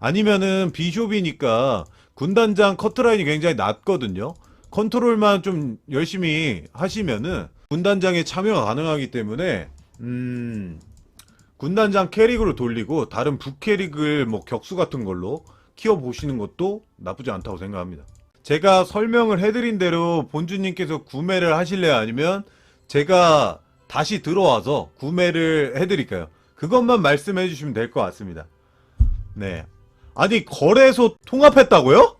아니면은 비숍이니까 군단장 커트라인이 굉장히 낮거든요. 컨트롤만 좀 열심히 하시면은 군단장에 참여가 가능하기 때문에 음 군단장 캐릭으로 돌리고 다른 부캐릭을 뭐 격수 같은 걸로 키워 보시는 것도 나쁘지 않다고 생각합니다. 제가 설명을 해드린 대로 본주님께서 구매를 하실래요? 아니면 제가 다시 들어와서 구매를 해드릴까요? 그것만 말씀해 주시면 될 것 같습니다. 네. 아니, 거래소 통합했다고요?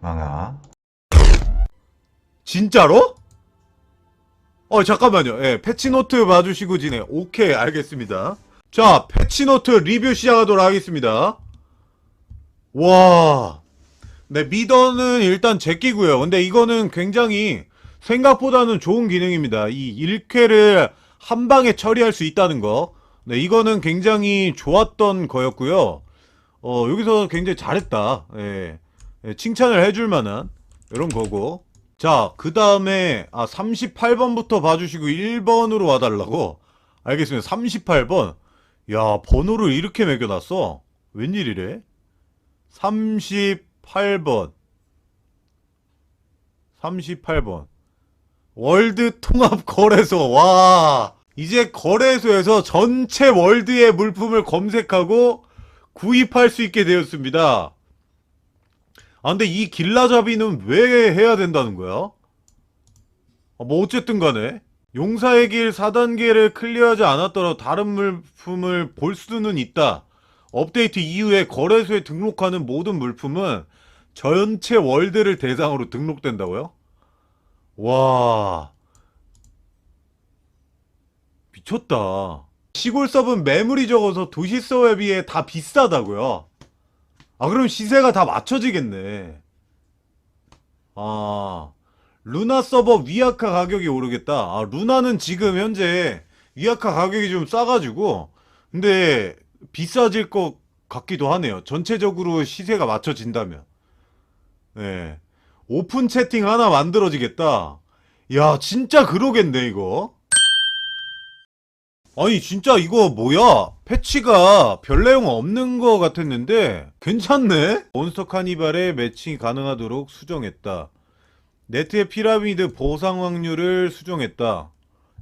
망아. 진짜로? 어, 잠깐만요. 예, 패치노트 봐주시고 지내. 오케이, 알겠습니다. 자, 패치노트 리뷰 시작하도록 하겠습니다. 와. 네, 미더는 일단 제끼고요. 근데 이거는 굉장히 생각보다는 좋은 기능입니다. 이 1쾌를 한 방에 처리할 수 있다는 거. 네, 이거는 굉장히 좋았던 거였고요. 어, 여기서 굉장히 잘했다. 예. 예, 칭찬을 해줄 만한 이런 거고. 자, 그 다음에, 아, 38번부터 봐주시고 1번으로 와달라고? 알겠습니다. 38번. 야, 번호를 이렇게 매겨놨어. 웬일이래? 38번. 38번. 월드 통합 거래소. 와. 이제 거래소에서 전체 월드의 물품을 검색하고 구입할 수 있게 되었습니다. 아, 근데 이 길라잡이는 왜 해야 된다는 거야? 아, 뭐, 어쨌든 간에. 용사의 길 4단계를 클리어하지 않았더라도 다른 물품을 볼 수는 있다. 업데이트 이후에 거래소에 등록하는 모든 물품은 전체 월드를 대상으로 등록된다고요? 와. 미쳤다. 시골 서브는 매물이 적어서 도시 서브에 비해 다 비싸다고요? 아, 그럼 시세가 다 맞춰지겠네. 아, 루나 서버 위아카 가격이 오르겠다. 아, 루나는 지금 현재 위아카 가격이 좀 싸가지고, 근데 비싸질 것 같기도 하네요. 전체적으로 시세가 맞춰진다면. 네. 오픈 채팅 하나 만들어지겠다. 야, 진짜 그러겠네, 이거. 아니 진짜 이거 뭐야? 패치가 별 내용 없는 거 같았는데 괜찮네? 몬스터 카니발의 매칭이 가능하도록 수정했다. 네트의 피라미드 보상 확률을 수정했다.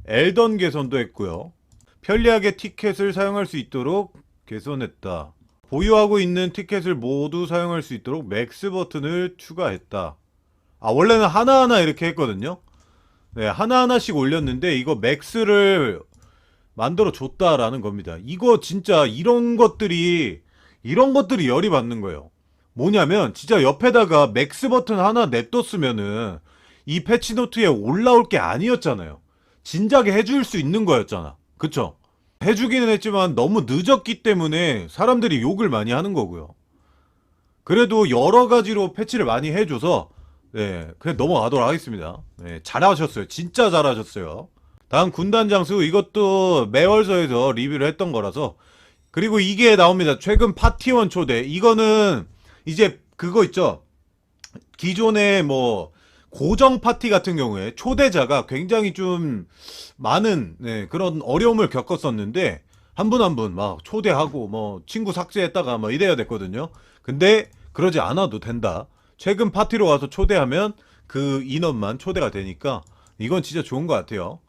엘던 개선도 했고요. 편리하게 티켓을 사용할 수 있도록 개선했다. 보유하고 있는 티켓을 모두 사용할 수 있도록 맥스 버튼을 추가했다 아 원래는 하나하나 이렇게 했거든요 네 하나하나씩 올렸는데 이거 맥스를 만들어 줬다라는 겁니다. 이거 진짜 이런 것들이 이런 것들이 열이 받는 거예요. 뭐냐면 진짜 옆에다가 맥스 버튼 하나 냅뒀으면은 이 패치노트에 올라올 게 아니었잖아요. 진작에 해줄 수 있는 거였잖아. 그쵸? 해주기는 했지만 너무 늦었기 때문에 사람들이 욕을 많이 하는 거고요. 그래도 여러 가지로 패치를 많이 해줘서 네, 그냥 넘어가도록 하겠습니다. 네, 잘하셨어요. 진짜 잘하셨어요. 다음 군단 장수 이것도 매월서에서 리뷰를 했던 거라서 그리고 이게 나옵니다. 최근 파티원 초대 이거는 이제 그거 있죠. 기존의 뭐 고정 파티 같은 경우에 초대자가 굉장히 좀 많은 네, 그런 어려움을 겪었었는데 한 분 한 분 막 초대하고 뭐 친구 삭제했다가 뭐 이래야 됐거든요. 근데 그러지 않아도 된다. 최근 파티로 와서 초대하면 그 인원만 초대가 되니까 이건 진짜 좋은 것 같아요.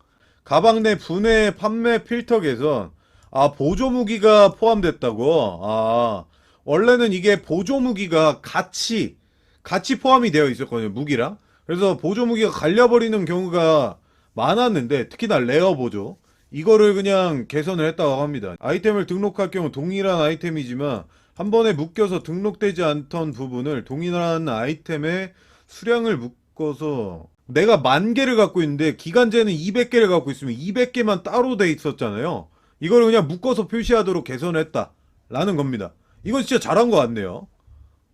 가방 내 분해 판매 필터 개선. 아, 보조 무기가 포함됐다고? 아, 원래는 이게 보조 무기가 같이, 같이 포함이 되어 있었거든요, 무기랑. 그래서 보조 무기가 갈려버리는 경우가 많았는데, 특히나 레어 보조. 이거를 그냥 개선을 했다고 합니다. 아이템을 등록할 경우 동일한 아이템이지만, 한 번에 묶여서 등록되지 않던 부분을 동일한 아이템에 수량을 묶어서 내가 만 개를 갖고 있는데 기간제는 200개를 갖고 있으면 200개만 따로 돼 있었잖아요. 이걸 그냥 묶어서 표시하도록 개선했다. 라는 겁니다. 이건 진짜 잘한 것 같네요.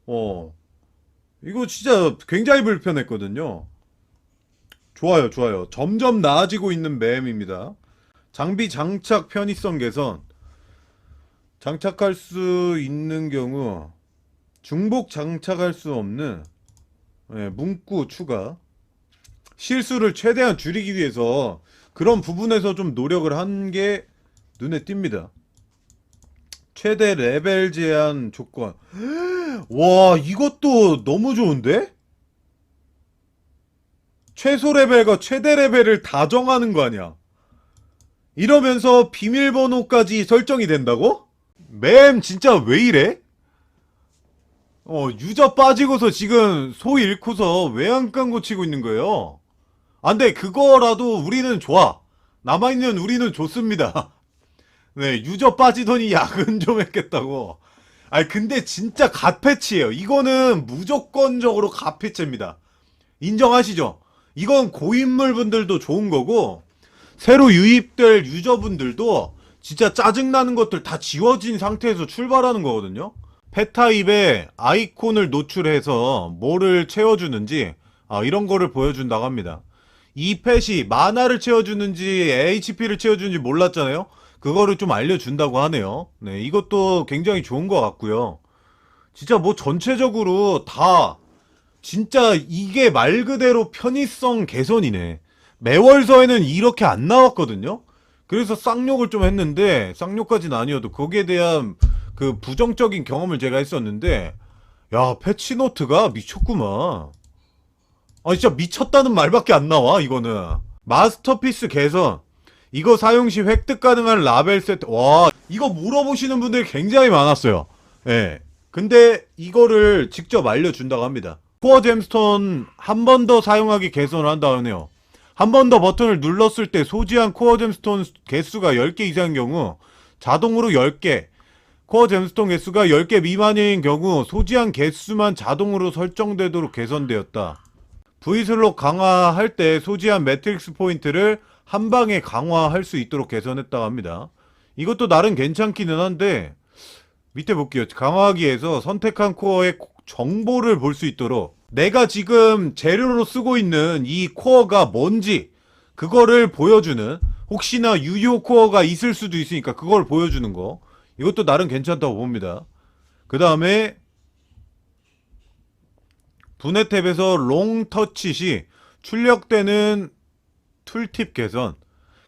어. 이거 진짜 굉장히 불편했거든요. 좋아요, 좋아요. 점점 나아지고 있는 맵입니다. 장비 장착 편의성 개선. 장착할 수 있는 경우 중복 장착할 수 없는 예, 문구 추가. 실수를 최대한 줄이기 위해서 그런 부분에서 좀 노력을 한 게 눈에 띕니다. 최대 레벨 제한 조건. 와, 이것도 너무 좋은데? 최소 레벨과 최대 레벨을 다 정하는 거 아니야? 이러면서 비밀번호까지 설정이 된다고? 맴 진짜 왜 이래? 어, 유저 빠지고서 지금 소 잃고서 외양간 고치고 있는 거예요. 안 돼, 그거라도 우리는 좋아. 남아있는 우리는 좋습니다. 네, 유저 빠지더니 야근 좀 했겠다고. 아니, 근데 진짜 갓 패치예요. 이거는 무조건적으로 갓 패치입니다. 인정하시죠? 이건 고인물 분들도 좋은 거고, 새로 유입될 유저분들도 진짜 짜증나는 것들 다 지워진 상태에서 출발하는 거거든요. 펫타입에 아이콘을 노출해서 뭐를 채워주는지 아, 이런 거를 보여준다고 합니다. 이 펫이 만화를 채워주는지 HP를 채워주는지 몰랐잖아요. 그거를 좀 알려준다고 하네요. 네, 이것도 굉장히 좋은 것 같고요. 진짜 뭐 전체적으로 다 진짜 이게 말 그대로 편의성 개선이네. 매월서에는 이렇게 안 나왔거든요. 그래서 쌍욕을 좀 했는데 쌍욕까지는 아니어도 거기에 대한 그 부정적인 경험을 제가 했었는데 야 패치노트가 미쳤구만. 아 진짜 미쳤다는 말밖에 안 나와 이거는. 마스터피스 개선. 이거 사용 시 획득 가능한 라벨 세트. 와 이거 물어보시는 분들이 굉장히 많았어요. 예. 근데 이거를 직접 알려준다고 합니다. 코어 잼스톤 한 번 더 사용하기 개선을 한다고 하네요. 한 번 더 버튼을 눌렀을 때 소지한 코어 잼스톤 개수가 10개 이상인 경우 자동으로 10개, 코어 잼스톤 개수가 10개 미만인 경우 소지한 개수만 자동으로 설정되도록 개선되었다. V슬롯 강화할 때 소지한 매트릭스 포인트를 한 방에 강화할 수 있도록 개선했다고 합니다. 이것도 나름 괜찮기는 한데 밑에 볼게요. 강화하기에서 선택한 코어의 정보를 볼 수 있도록 내가 지금 재료로 쓰고 있는 이 코어가 뭔지 그거를 보여주는 혹시나 유효 코어가 있을 수도 있으니까 그걸 보여주는 거 이것도 나름 괜찮다고 봅니다. 그 다음에 분해 탭에서 롱 터치 시 출력되는 툴팁 개선.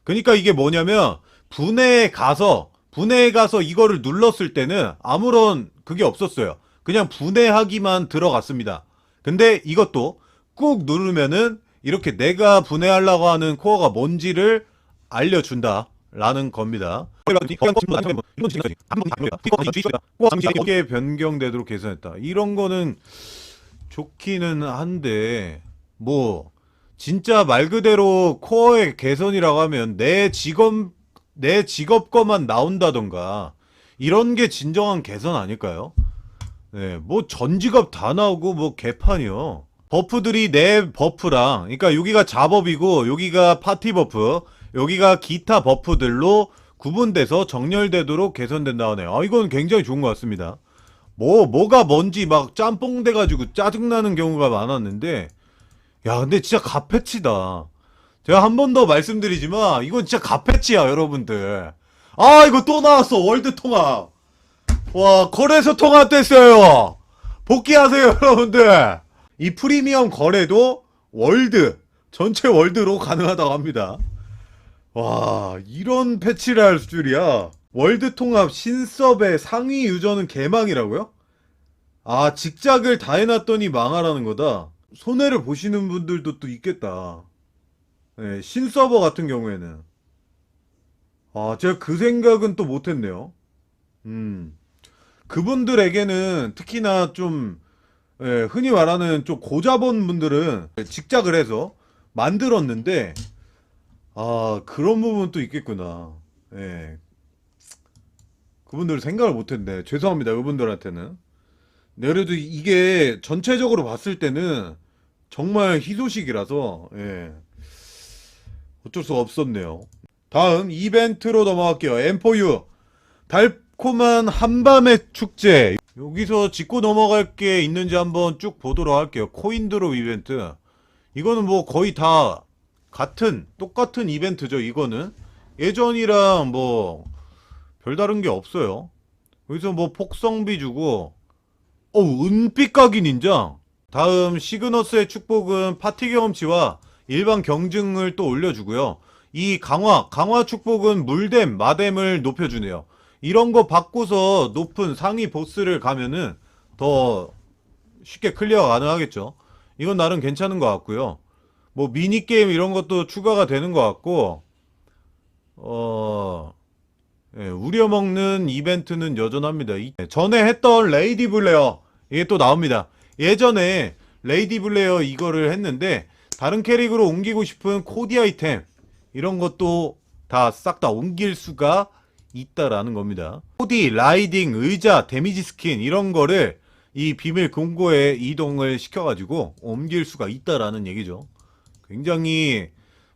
그러니까 이게 뭐냐면 분해에 가서 분해에 가서 이거를 눌렀을 때는 아무런 그게 없었어요. 그냥 분해하기만 들어갔습니다. 근데 이것도 꾹 누르면은 이렇게 내가 분해하려고 하는 코어가 뭔지를 알려준다 라는 겁니다. 이게 변경되도록 개선했다. 이런 거는 좋기는 한데 뭐 진짜 말 그대로 코어의 개선이라고 하면 내 직업 내 직업 거만 나온다던가 이런 게 진정한 개선 아닐까요? 네, 뭐전 직업 다 나오고 뭐 개판이요. 버프들이 내 버프랑 그러니까 여기가 자버프이고 여기가 파티 버프, 여기가 기타 버프들로 구분돼서 정렬되도록 개선된다고 하네요. 아, 이건 굉장히 좋은 것 같습니다. 뭐 뭐가 뭔지 막 짬뽕 돼 가지고 짜증나는 경우가 많았는데 야 근데 진짜 갓패치다 제가 한 번 더 말씀드리지만 이건 진짜 갓패치야 여러분들 아 이거 또 나왔어 월드 통합 와 거래소 통합됐어요. 복귀하세요 여러분들. 이 프리미엄 거래도 월드 전체 월드로 가능하다고 합니다. 와 이런 패치를 할 줄이야. 월드 통합 신섭의 상위 유저는 개망이라고요? 아 직작을 다 해놨더니 망하라는 거다. 손해를 보시는 분들도 또 있겠다. 네, 신서버 같은 경우에는. 아 제가 그 생각은 또 못했네요. 음 그분들에게는 특히나 좀 예, 흔히 말하는 좀 고자본 분들은 직작을 해서 만들었는데 아 그런 부분 또 있겠구나 예 그분들 생각을 못했네. 죄송합니다. 그분들한테는. 네, 그래도 이게 전체적으로 봤을 때는 정말 희소식이라서 예. 어쩔 수가 없었네요. 다음 이벤트로 넘어갈게요. M4U 달 콤한 한밤의 축제. 여기서 짚고 넘어갈 게 있는지 한번 쭉 보도록 할게요. 코인드롭 이벤트. 이거는 뭐 거의 다 같은 똑같은 이벤트죠. 이거는 예전이랑 뭐 별다른 게 없어요. 여기서 뭐 폭성비 주고, 어 은빛 각인 인장. 다음 시그너스의 축복은 파티 경험치와 일반 경증을 또 올려주고요. 이 강화, 강화 축복은 물댐, 마댐을 높여주네요. 이런 거 바꾸서 높은 상위 보스를 가면은 더 쉽게 클리어 가능하겠죠. 이건 나름 괜찮은 것 같고요. 뭐 미니게임 이런 것도 추가가 되는 것 같고, 어, 예, 우려먹는 이벤트는 여전합니다. 이- 전에 했던 레이디 블레어, 이게 또 나옵니다. 예전에 레이디 블레어 이거를 했는데, 다른 캐릭으로 옮기고 싶은 코디 아이템, 이런 것도 다 싹 다 옮길 수가 있다라는 겁니다. 코디, 라이딩, 의자, 데미지 스킨, 이런 거를 이 비밀 금고에 이동을 시켜가지고 옮길 수가 있다라는 얘기죠. 굉장히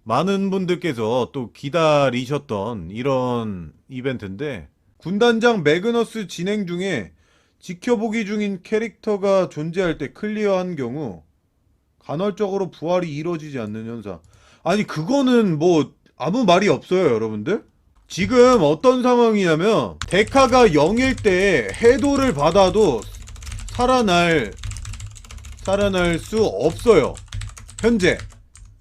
많은 분들께서 또 기다리셨던 이런 이벤트인데 군단장 매그너스 진행 중에 지켜보기 중인 캐릭터가 존재할 때 클리어한 경우 간헐적으로 부활이 이루어지지 않는 현상. 아니 그거는 뭐 아무 말이 없어요, 여러분들. 지금 어떤 상황이냐면 데카가 0일 때 해도를 받아도 살아날 살아날 수 없어요. 현재.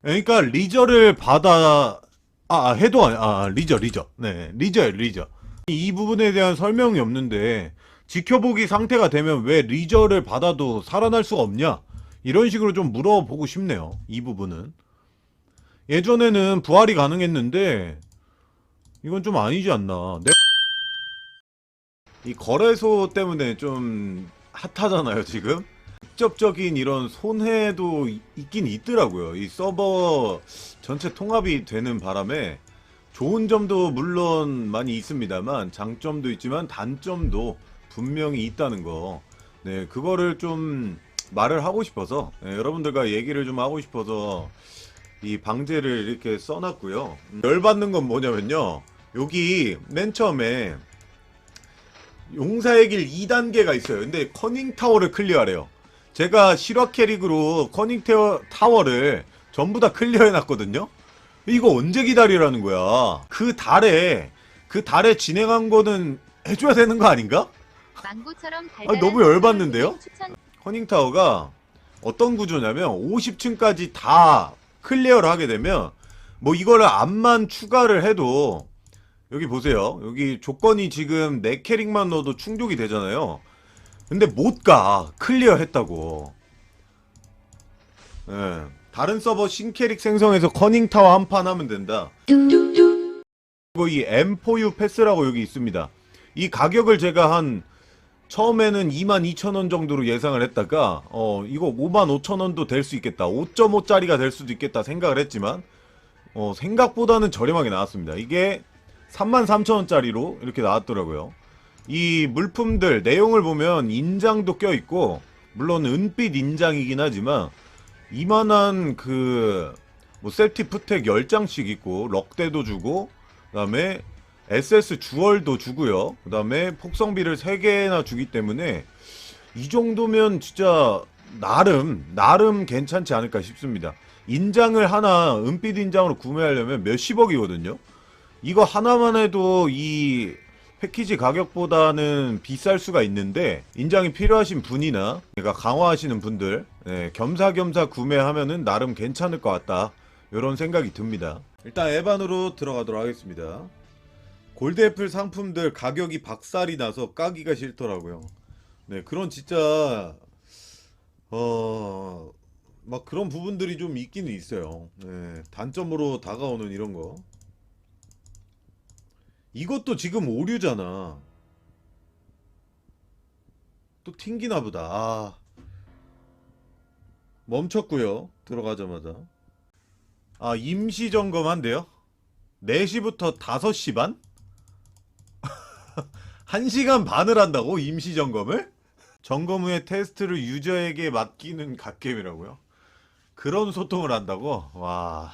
그러니까 리저를 받아 아, 아 해도 아니 아 리저 리저 네 리저예요 리저 이 부분에 대한 설명이 없는데 지켜보기 상태가 되면 왜 리저를 받아도 살아날 수가 없냐 이런 식으로 좀 물어보고 싶네요 이 부분은 예전에는 부활이 가능했는데 이건 좀 아니지 않나 내... 이 거래소 때문에 좀 핫하잖아요 지금 직접적인 이런 손해도 이- 있긴 있더라고요. 이 서버 전체 통합이 되는 바람에 좋은 점도 물론 많이 있습니다만 장점도 있지만 단점도 분명히 있다는 거. 네, 그거를 좀 말을 하고 싶어서 네, 여러분들과 얘기를 좀 하고 싶어서 이 방제를 이렇게 써놨고요. 음, 열받는 건 뭐냐면요. 여기 맨 처음에 용사의 길 2단계가 있어요. 근데 커닝 타워를 클리어하래요. 제가 실화 캐릭으로 커닝 타워, 타워를 전부 다 클리어 해놨거든요? 이거 언제 기다리라는 거야? 그 달에, 그 달에 진행한 거는 해줘야 되는 거 아닌가? 아, 너무 열받는데요? 커닝 타워가 어떤 구조냐면 50층까지 다 클리어를 하게 되면 뭐 이거를 암만 추가를 해도 여기 보세요. 여기 조건이 지금 내 캐릭만 넣어도 충족이 되잖아요. 근데 못 가. 클리어 했다고. 예. 다른 서버 신캐릭 생성해서 커닝 타워 한 판 하면 된다. 그리고 이 M4U 패스라고 여기 있습니다. 이 가격을 제가 한 처음에는 22,000원 정도로 예상을 했다가 어 이거 55,000원도 될 수 있겠다. 5.5짜리가 될 수도 있겠다 생각을 했지만 어 생각보다는 저렴하게 나왔습니다. 이게 33,000원짜리로 이렇게 나왔더라고요. 이 물품들 내용을 보면 인장도 껴 있고 물론 은빛 인장이긴 하지만 이만한 그 뭐 셀티 푸텍 10장씩 있고 럭대도 주고 그 다음에 SS 주얼도 주고요. 그 다음에 폭성비를 3개나 주기 때문에 이 정도면 진짜 나름 나름 괜찮지 않을까 싶습니다. 인장을 하나 은빛 인장으로 구매하려면 몇십억이거든요. 이거 하나만 해도 이 패키지 가격보다는 비쌀 수가 있는데 인장이 필요하신 분이나 그러니까 강화하시는 분들 예, 겸사겸사 구매하면은 나름 괜찮을 것 같다 이런 생각이 듭니다. 일단 에반으로 들어가도록 하겠습니다. 골드애플 상품들 가격이 박살이 나서 까기가 싫더라고요. 네 그런 진짜 어. 막 그런 부분들이 좀 있기는 있어요. 네, 단점으로 다가오는 이런 거. 이것도 지금 오류잖아. 또 튕기나 보다. 아. 멈췄고요. 들어가자마자. 아, 임시 점검한대요. 4시부터 5시 반? 1시간 반을 한다고? 임시 점검을? 점검 후에 테스트를 유저에게 맡기는 갓겜이라고요? 그런 소통을 한다고? 와.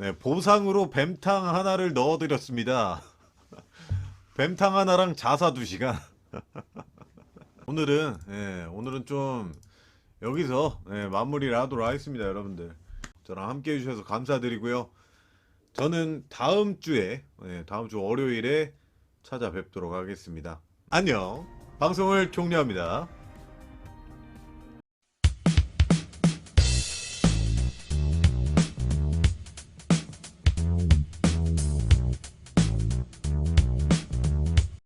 네, 보상으로 뱀탕 하나를 넣어드렸습니다. 뱀탕 하나랑 자사 두 시간. 오늘은 예, 오늘은 좀 여기서 예, 마무리를 하도록 하겠습니다, 여러분들. 저랑 함께 해주셔서 감사드리고요. 저는 다음 주에 예, 다음 주 월요일에 찾아뵙도록 하겠습니다. 안녕. 방송을 종료합니다.